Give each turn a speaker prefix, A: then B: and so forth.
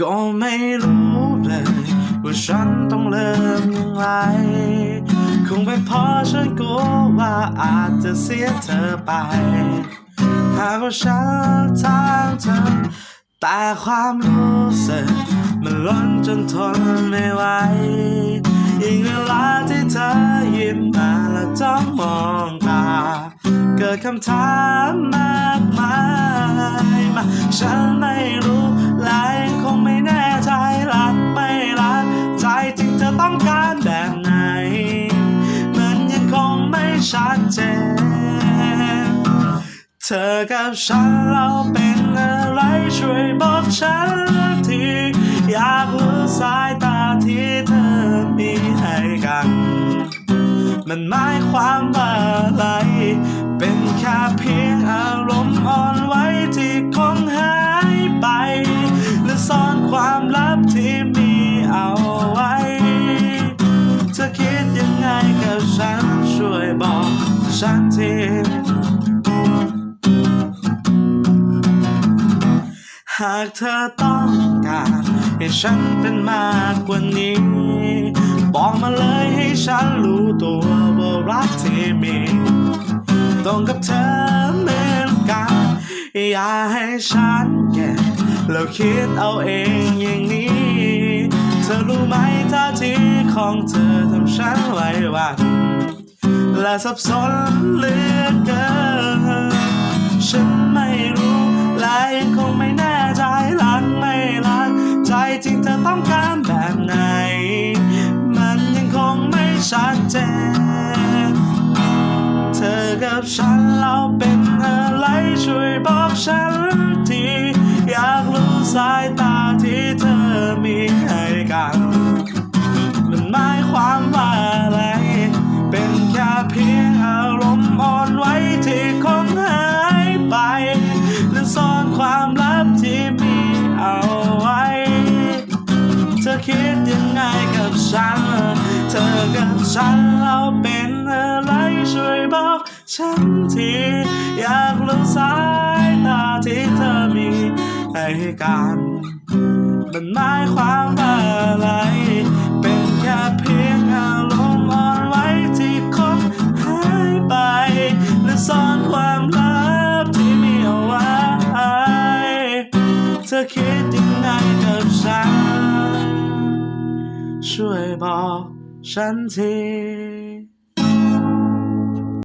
A: ก็ไม่รู้เลยว่าฉันต้องเริ่มย่างไรคงเป็นเพราะฉันกลัวว่าอาจจะเสียเธอไป หากว่าฉันทางเธอแต่ความรู้สึกมันล้นจนทนไม่ไหวยิ่งเวลาที่เธอยิ้มมาแล้วจ้องมองตา เกิดคำถามมากมายมาฉันไม่รู้ ต้องการแบบไหน เหมันยังคงไม่ชัดเจน เธอกับฉันเราเป็นอะไรช่วยบอกฉันทีอยากรู้สายตาที่เธอมีให้กัน มันหมายความว่าอะไร เป็นแค่เพียง บอกฉันหากเธอต้องการให้ฉันเป็นมากกว่านี้ บอกมาเลยให้ฉันรู้ตัวว่ารักที่มีตรงกับเธอเหมือนกัน อย่าให้ฉันแก่แล้วคิดเอาเองอย่างนี้ เธอรู้ไหมท่าทีของเธอทำฉันไหวหวั่น และสับสนเหลือเกิน ฉันไม่รู้และยังคงไม่แน่ใจรักไม่รัก ใจจริงเธอต้องการแบบไหน มันยังคงไม่ชัดเจน เธอกับฉันเราเป็นอะไรช่วยบอกฉันที อยากรู้สายตาที่เธอมีให้กันมัน คิดยังไงกับฉัน เธอกับฉันเราเป็นอะไรช่วยบอกฉันที อยากรู้สายตาที่เธอมีให้กันมันหมายความว่าอะไร เป็นแค่เพียงอารมณ์อ่อนไหวที่คงหายไป และซ่อนความลับที่มีเอาไว้ เธอคิดยังไงกับฉัน ช่วยบอกฉันที